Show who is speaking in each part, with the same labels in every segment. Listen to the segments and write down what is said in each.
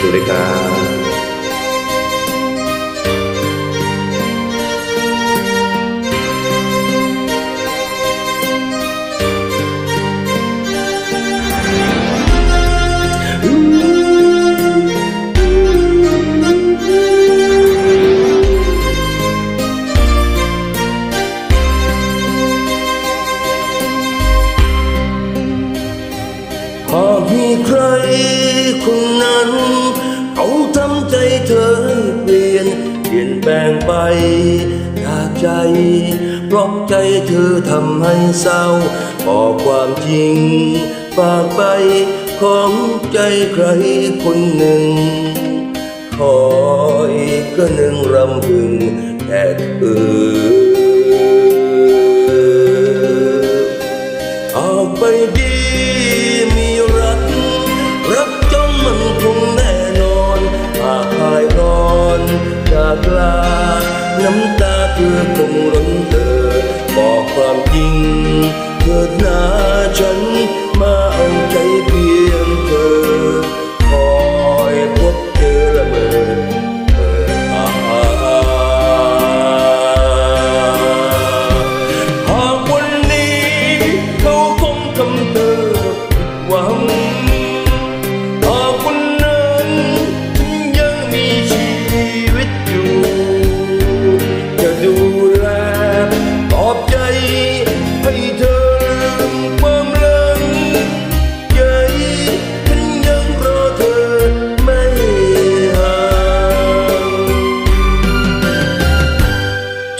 Speaker 1: ด
Speaker 2: ู
Speaker 1: เลยครับ
Speaker 2: หากมีใครคนนั้น เขาทำใจเธอให้เปลี่ยน เปลี่ยนแปลงไปจากใจเพราะใจเธอทำให้เศร้าบอกความจริงฝากไปของใจใครคนหนึ่งคอยก็นึงรำพึงแต่เธอ เพื่อคงร้นเธอบอกความจริงเกิดหนาฉันมาเอาใจเพีย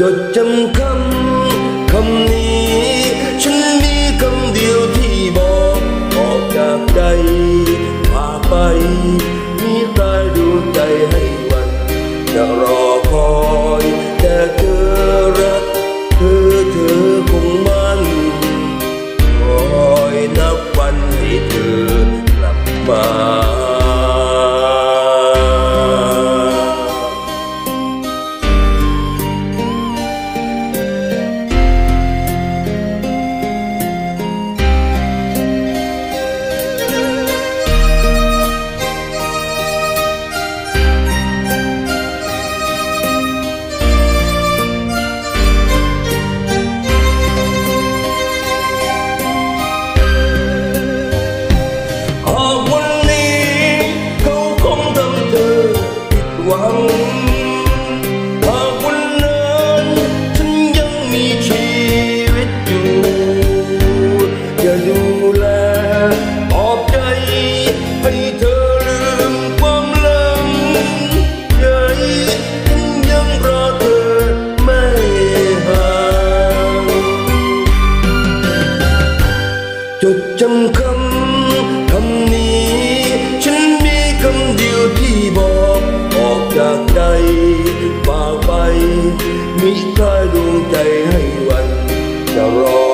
Speaker 2: จดจำคำคำนี้ ฉันมีคำเดียวที่บอกออกจากใจพาไป มิได้ดวงใจให้วันจะรอ